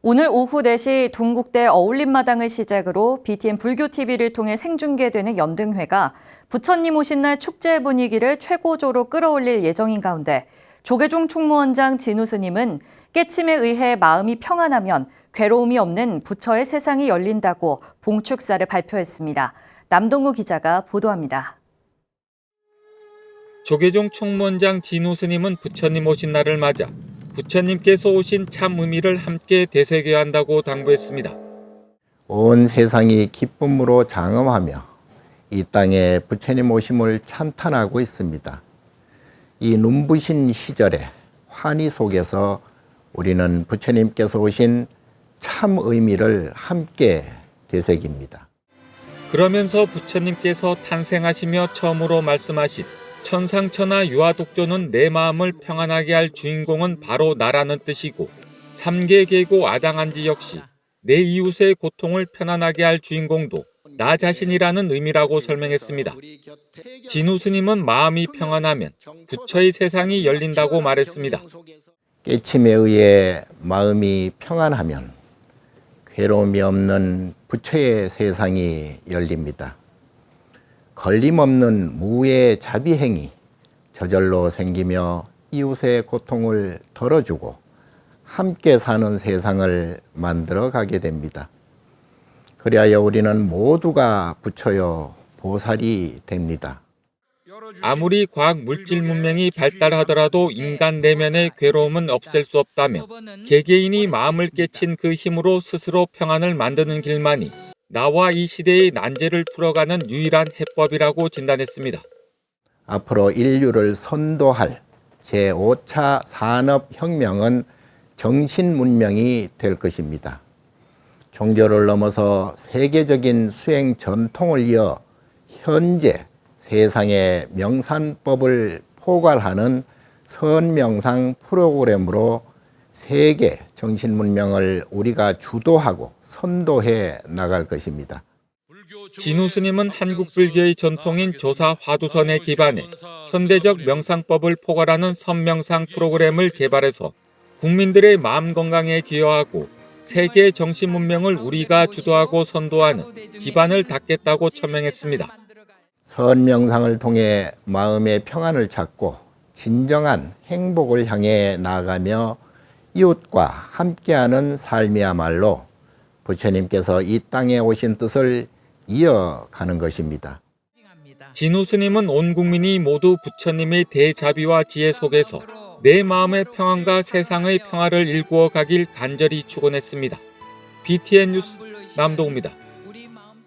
오늘 오후 4시 동국대 어울림마당을 시작으로 BTN 불교TV를 통해 생중계되는 연등회가 부처님 오신 날 축제 분위기를 최고조로 끌어올릴 예정인 가운데 조계종 총무원장 진우 스님은 깨침에 의해 마음이 평안하면 괴로움이 없는 부처의 세상이 열린다고 봉축사를 발표했습니다. 남동우 기자가 보도합니다. 조계종 총무원장 진우 스님은 부처님 오신 날을 맞아 부처님께서 오신 참 의미를 함께 되새겨야 한다고 당부했습니다. 온 세상이 기쁨으로 장엄하며 이 땅에 부처님 오심을 찬탄하고 있습니다. 이 눈부신 시절에 환희 속에서 우리는 부처님께서 오신 참 의미를 함께 되새깁니다. 그러면서 부처님께서 탄생하시며 처음으로 말씀하신 천상천하 유아독조는 내 마음을 평안하게 할 주인공은 바로 나라는 뜻이고 삼계 계고 아당한지 역시 내 이웃의 고통을 편안하게 할 주인공도 나 자신이라는 의미라고 설명했습니다. 진우 스님은 마음이 평안하면 부처의 세상이 열린다고 말했습니다. 깨침에 의해 마음이 평안하면 괴로움이 없는 부처의 세상이 열립니다. 걸림없는 무의 자비행위 저절로 생기며 이웃의 고통을 덜어주고 함께 사는 세상을 만들어 가게 됩니다. 그리하여 우리는 모두가 부처요 보살이 됩니다. 아무리 과학 물질 문명이 발달하더라도 인간 내면의 괴로움은 없앨 수 없다며 개개인이 마음을 깨친 그 힘으로 스스로 평안을 만드는 길만이 나와 이 시대의 난제를 풀어가는 유일한 해법이라고 진단했습니다. 앞으로 인류를 선도할 제5차 산업혁명은 정신문명이 될 것입니다. 종교를 넘어서 세계적인 수행 전통을 이어 현재 세상의 명산법을 포괄하는 선명상 프로그램으로 세계 정신 문명을 우리가 주도하고 선도해 나갈 것입니다. 진우 스님은 한국 불교의 전통인 조사 화두선에 기반해 현대적 명상법을 포괄하는 선명상 프로그램을 개발해서 국민들의 마음 건강에 기여하고 세계 정신 문명을 우리가 주도하고 선도하는 기반을 닦겠다고 천명했습니다. 선명상을 통해 마음의 평안을 찾고 진정한 행복을 향해 나아가며 이웃과 함께하는 삶이야말로 부처님께서 이 땅에 오신 뜻을 이어가는 것입니다. 진우 스님은 온 국민이 모두 부처님의 대자비와 지혜 속에서 내 마음의 평안과 세상의 평화를 일구어 가길 간절히 축원했습니다. BTN 뉴스 남동우입니다.